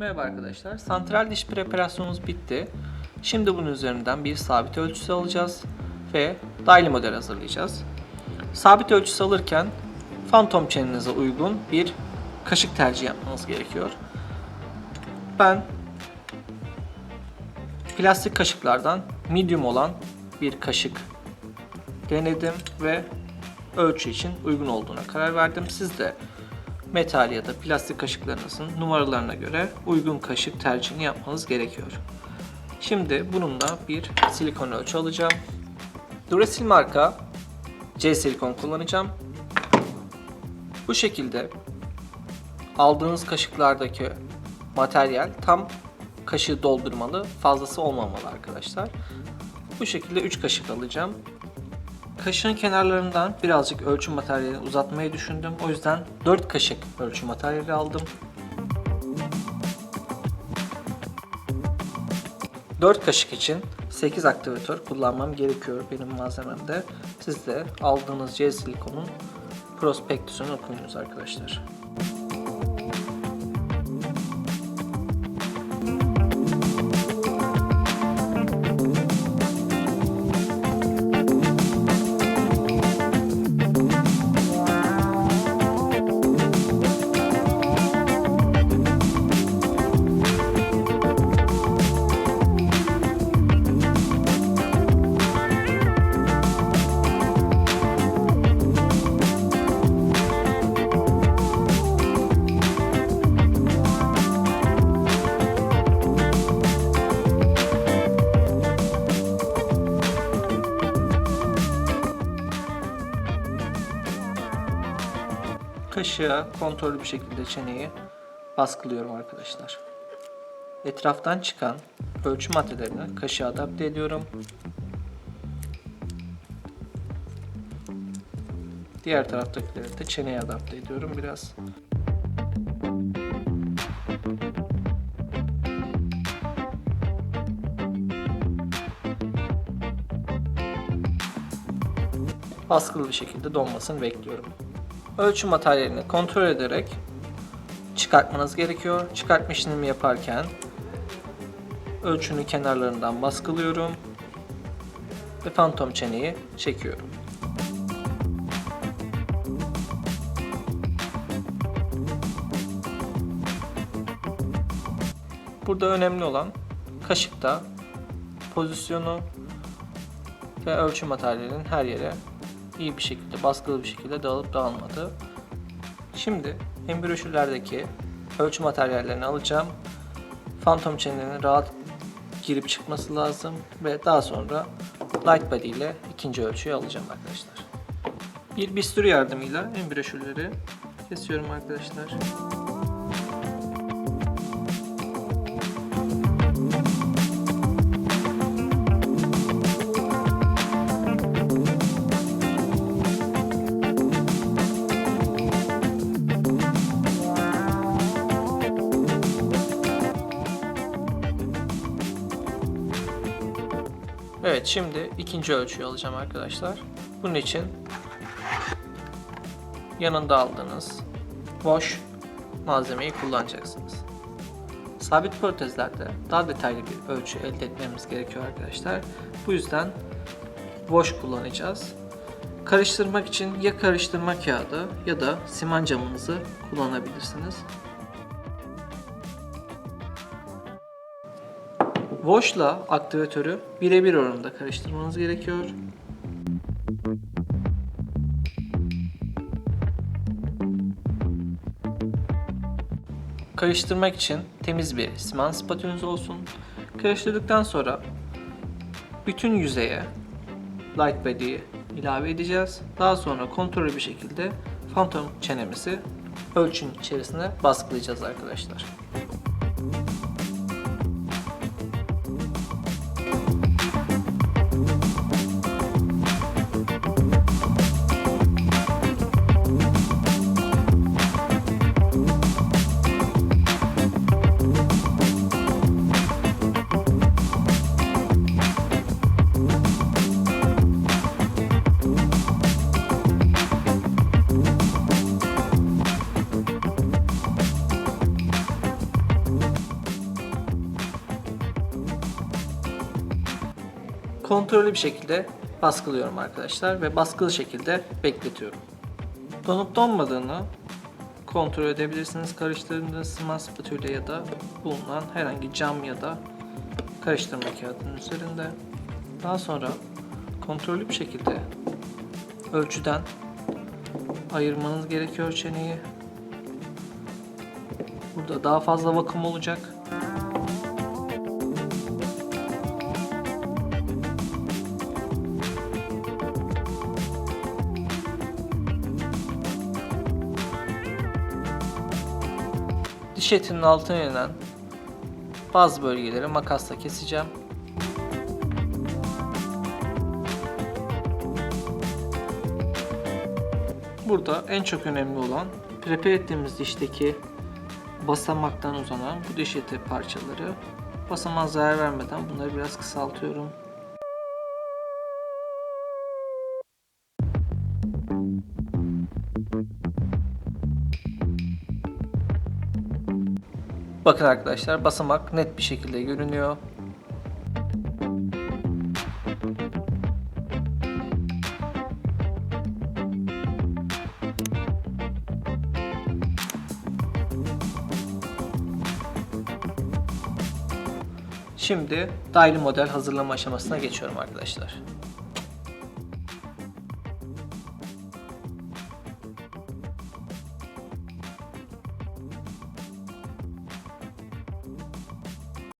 Merhaba arkadaşlar. Santral diş preparasyonumuz bitti. Şimdi bunun üzerinden bir sabit ölçüsü alacağız ve dahili model hazırlayacağız. Sabit ölçüsü alırken fantom çenenize uygun bir kaşık tercih yapmanız gerekiyor. Ben plastik kaşıklardan medium olan bir kaşık denedim ve ölçü için uygun olduğuna karar verdim. Siz de metal ya da plastik kaşıklarınızın numaralarına göre uygun kaşık tercihini yapmanız gerekiyor. Şimdi bununla bir silikon ölçü alacağım. Duracell marka C silikon kullanacağım. Bu şekilde aldığınız kaşıklardaki materyal tam kaşığı doldurmalı, fazlası olmamalı arkadaşlar. Bu şekilde 3 kaşık alacağım. Kaşığın kenarlarından birazcık ölçü materyali uzatmayı düşündüm. O yüzden 4 kaşık ölçü materyali aldım. 4 kaşık için 8 aktivatör kullanmam gerekiyor benim malzememde. Siz de aldığınız C silikonun prospektüsünü okuyunuz arkadaşlar. Kaşığa kontrollü bir şekilde çeneyi baskılıyorum arkadaşlar. Etraftan çıkan ölçü maddelerini kaşığa adapte ediyorum. Diğer taraftakileri de çeneye adapte ediyorum biraz. Baskılı bir şekilde donmasını bekliyorum. Ölçü materyalini kontrol ederek çıkartmanız gerekiyor. Çıkartma işlemi yaparken ölçünün kenarlarından baskılıyorum ve fantom çeneyi çekiyorum. Burada önemli olan kaşıkta pozisyonu ve ölçü materyalinin her yere iyi bir şekilde, baskılı bir şekilde dağılıp dağılmadı. Şimdi hem broşürlerdeki ölçü materyallerini alacağım. Phantom çenenin rahat girip çıkması lazım ve daha sonra light body ile ikinci ölçüyü alacağım arkadaşlar. Bir bisturi yardımıyla en broşürleri kesiyorum arkadaşlar. Evet şimdi ikinci ölçüyü alacağım arkadaşlar. Bunun için yanında aldığınız boş malzemeyi kullanacaksınız. Sabit protezlerde daha detaylı bir ölçü elde etmemiz gerekiyor arkadaşlar. Bu yüzden boş kullanacağız. Karıştırmak için ya karıştırma kağıdı ya da siman camınızı kullanabilirsiniz. Wash'la aktivatörü birebir oranında karıştırmanız gerekiyor. Karıştırmak için temiz bir siman spatülünüz olsun. Karıştırdıktan sonra bütün yüzeye light body'yi ilave edeceğiz. Daha sonra kontrollü bir şekilde phantom çenemizi ölçünün içerisine baskılayacağız arkadaşlar. Kontrollü bir şekilde baskılıyorum arkadaşlar ve baskılı şekilde bekletiyorum. Donup donmadığını kontrol edebilirsiniz karıştırdığınız smart spatula ya da bulunan herhangi cam ya da karıştırma kağıdının üzerinde. Daha sonra kontrollü bir şekilde ölçüden ayırmanız gerekiyor çeneyi. Burada daha fazla vakum olacak. Diş etinin altına inen bazı bölgeleri makasla keseceğim. Burada en çok önemli olan prepare ettiğimiz dişteki basamaktan uzanan bu diş eti parçaları basamağa zarar vermeden bunları biraz kısaltıyorum. Bakın arkadaşlar basamak net bir şekilde görünüyor. Şimdi dahili model hazırlama aşamasına geçiyorum arkadaşlar.